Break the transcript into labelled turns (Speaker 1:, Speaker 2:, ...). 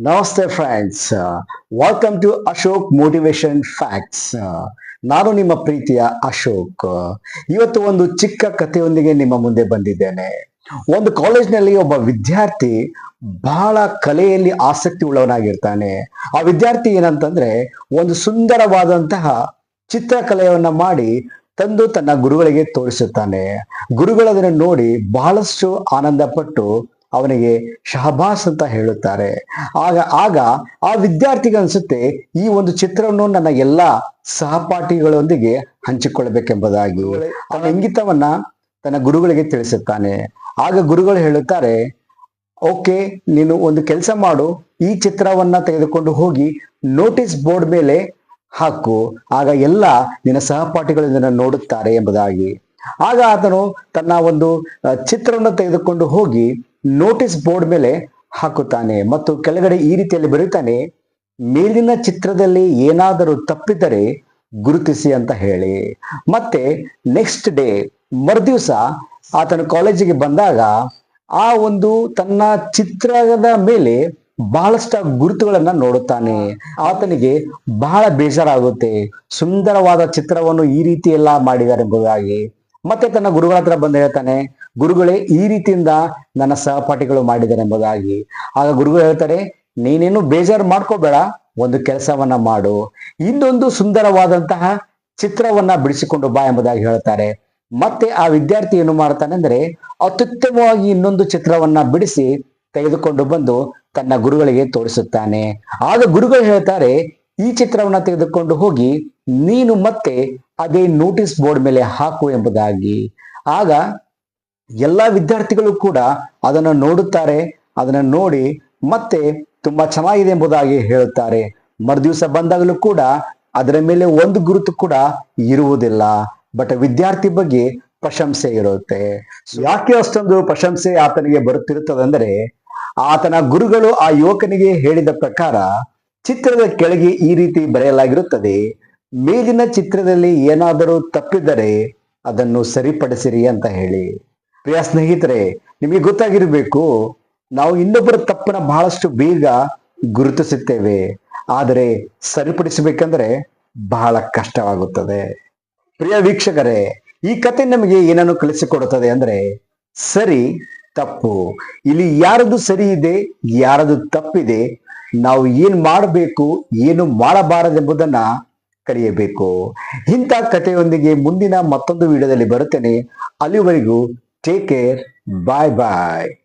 Speaker 1: ನಮಸ್ತೆ friends welcome to Ashok motivation facts ನಾನು ನಿಮ್ಮ ಪ್ರೀತಿಯ ಅಶೋಕ್. ಇವತ್ತು ಒಂದು ಚಿಕ್ಕ ಕಥೆಯೊಂದಿಗೆ ನಿಮ್ಮ ಮುಂದೆ ಬಂದಿದ್ದೇನೆ. ಒಂದು ಕಾಲೇಜ್ನಲ್ಲಿ ಒಬ್ಬ ವಿದ್ಯಾರ್ಥಿ ಬಹಳ ಕಲೆಯಲ್ಲಿ ಆಸಕ್ತಿ ಉಳ್ಳವನಾಗಿರ್ತಾನೆ. ಆ ವಿದ್ಯಾರ್ಥಿ ಏನಂತಂದ್ರೆ, ಒಂದು ಸುಂದರವಾದಂತಹ ಚಿತ್ರಕಲೆಯನ್ನ ಮಾಡಿ ತಂದು ತನ್ನ ಗುರುಗಳಿಗೆ ತೋರಿಸುತ್ತಾನೆ. ಗುರುಗಳು ಅದನ್ನು ನೋಡಿ ಬಹಳಷ್ಟು ಆನಂದ ಪಟ್ಟು ಅವನಿಗೆ ಶಹಬಾಸ್ ಅಂತ ಹೇಳುತ್ತಾರೆ. ಆಗ ಆಗ ಆ ವಿದ್ಯಾರ್ಥಿಗೆ ಅನ್ಸುತ್ತೆ ಈ ಒಂದು ಚಿತ್ರವನ್ನು ನನ್ನ ಎಲ್ಲ ಸಹಪಾಠಿಗಳೊಂದಿಗೆ ಹಂಚಿಕೊಳ್ಳಬೇಕೆಂಬುದಾಗಿ. ಅವನ ಇಂಗಿತವನ್ನ ತನ್ನ ಗುರುಗಳಿಗೆ ತಿಳಿಸುತ್ತಾನೆ. ಆಗ ಗುರುಗಳು ಹೇಳುತ್ತಾರೆ ಓಕೆ ನೀನು ಒಂದು ಕೆಲಸ ಮಾಡು ಈ ಚಿತ್ರವನ್ನ ತೆಗೆದುಕೊಂಡು ಹೋಗಿ ನೋಟಿಸ್ ಬೋರ್ಡ್ ಮೇಲೆ ಹಾಕು. ಆಗ ಎಲ್ಲ ನಿನ್ನ ಸಹಪಾಠಿಗಳು ಇದನ್ನು ನೋಡುತ್ತಾರೆ ಎಂಬುದಾಗಿ. ಆಗ ಆತನು ತನ್ನ ಒಂದು ಚಿತ್ರವನ್ನು ತೆಗೆದುಕೊಂಡು ಹೋಗಿ ನೋಟಿಸ್ ಬೋರ್ಡ್ ಮೇಲೆ ಹಾಕುತ್ತಾನೆ ಮತ್ತು ಕೆಳಗಡೆ ಈ ರೀತಿಯಲ್ಲಿ ಬರೀತಾನೆ, ಮೇಲಿನ ಚಿತ್ರದಲ್ಲಿ ಏನಾದರೂ ತಪ್ಪಿದರೆ ಗುರುತಿಸಿ ಅಂತ ಹೇಳಿ. ಮತ್ತೆ ನೆಕ್ಸ್ಟ್ ಡೇ ಮರುದಿವಸ ಆತನು ಕಾಲೇಜಿಗೆ ಬಂದಾಗ ಆ ಒಂದು ತನ್ನ ಚಿತ್ರದ ಮೇಲೆ ಬಹಳಷ್ಟು ಗುರುತುಗಳನ್ನ ನೋಡುತ್ತಾನೆ. ಆತನಿಗೆ ಬಹಳ ಬೇಜಾರಾಗುತ್ತೆ. ಸುಂದರವಾದ ಚಿತ್ರವನ್ನು ಈ ರೀತಿ ಎಲ್ಲ ಮಾಡಿದ್ದಾರೆ ಎಂಬುದಾಗಿ. ಮತ್ತೆ ತನ್ನ ಗುರುಗಳ ಹತ್ರ ಬಂದು ಹೇಳ್ತಾನೆ ಗುರುಗಳೇ, ಈ ರೀತಿಯಿಂದ ನನ್ನ ಸಹಪಾಠಿಗಳು ಮಾಡಿದ್ದಾರೆ ಎಂಬುದಾಗಿ ಆಗ ಗುರುಗಳು ಹೇಳ್ತಾರೆ, ನೀನೇನು ಬೇಜಾರು ಮಾಡ್ಕೋಬೇಡ, ಒಂದು ಕೆಲಸವನ್ನ ಮಾಡು. ಇನ್ನೊಂದು ಸುಂದರವಾದಂತಹ ಚಿತ್ರವನ್ನ ಬಿಡಿಸಿಕೊಂಡು ಬಾ ಎಂಬುದಾಗಿ ಹೇಳ್ತಾರೆ. ಮತ್ತೆ ಆ ವಿದ್ಯಾರ್ಥಿ ಏನು ಮಾಡ್ತಾನೆ ಅಂದ್ರೆ, ಅತ್ಯುತ್ತಮವಾಗಿ ಇನ್ನೊಂದು ಚಿತ್ರವನ್ನ ಬಿಡಿಸಿ ತೆಗೆದುಕೊಂಡು ಬಂದು ತನ್ನ ಗುರುಗಳಿಗೆ ತೋರಿಸುತ್ತಾನೆ. ಆಗ ಗುರುಗಳು ಹೇಳ್ತಾರೆ, ಈ ಚಿತ್ರವನ್ನ ತೆಗೆದುಕೊಂಡು ಹೋಗಿ ನೀನು ಮತ್ತೆ ಅದೇ ನೋಟಿಸ್ ಬೋರ್ಡ್ ಮೇಲೆ ಹಾಕು ಎಂಬುದಾಗಿ. ಆಗ ಎಲ್ಲ ವಿದ್ಯಾರ್ಥಿಗಳು ಕೂಡ ಅದನ್ನು ನೋಡುತ್ತಾರೆ, ಅದನ್ನು ನೋಡಿ ಮತ್ತೆ ತುಂಬಾ ಚೆನ್ನಾಗಿದೆ ಎಂಬುದಾಗಿ ಹೇಳುತ್ತಾರೆ. ಮರುದಿವಸ ಬಂದಾಗಲೂ ಕೂಡ ಅದರ ಮೇಲೆ ಒಂದು ಗುರುತು ಕೂಡ ಇರುವುದಿಲ್ಲ. ಬಟ್ ವಿದ್ಯಾರ್ಥಿ ಬಗ್ಗೆ ಪ್ರಶಂಸೆ ಇರುತ್ತೆ. ಯಾಕೆ ಅಷ್ಟೊಂದು ಪ್ರಶಂಸೆ ಆತನಿಗೆ ಬರುತ್ತಿರುತ್ತದಂದ್ರೆ, ಆತನ ಗುರುಗಳು ಆ ಯುವಕನಿಗೆ ಹೇಳಿದ ಪ್ರಕಾರ ಚಿತ್ರದ ಕೆಳಗೆ ಈ ರೀತಿ ಬರೆಯಲಾಗಿರುತ್ತದೆ. ಮೇಲಿನ ಚಿತ್ರದಲ್ಲಿ ಏನಾದರೂ ತಪ್ಪಿದರೆ ಅದನ್ನು ಸರಿಪಡಿಸಿರಿ ಅಂತ ಹೇಳಿ. ಪ್ರಿಯ ಸ್ನೇಹಿತರೆ, ನಿಮಗೆ ಗೊತ್ತಾಗಿರಬೇಕು, ನಾವು ಇನ್ನೊಬ್ಬರ ತಪ್ಪನ್ನ ಬಹಳಷ್ಟು ಬೇಗ ಗುರುತಿಸುತ್ತೇವೆ. ಆದರೆ ಸರಿಪಡಿಸಬೇಕಂದ್ರೆ ಬಹಳ ಕಷ್ಟವಾಗುತ್ತದೆ. ಪ್ರಿಯ ವೀಕ್ಷಕರೇ, ಈ ಕತೆ ನಮಗೆ ಏನನ್ನು ಕಲಿಸಿಕೊಡುತ್ತದೆ ಅಂದ್ರೆ, ಸರಿ, ತಪ್ಪು. ಇಲ್ಲಿ ಯಾರದು ಸರಿ ಇದೆ ಯಾರದು ತಪ್ಪಿದೆ, ನಾವು ಏನ್ ಮಾಡಬೇಕು, ಏನು ಮಾಡಬಾರದೆಂಬುದನ್ನ ಕಲಿಯಬೇಕು. ಇಂಥ ಕಥೆಯೊಂದಿಗೆ ಮುಂದಿನ ಮತ್ತೊಂದು ವಿಡಿಯೋದಲ್ಲಿ ಬರುತ್ತೇನೆ. ಅಲ್ಲಿವರೆಗೂ Take care. Bye bye.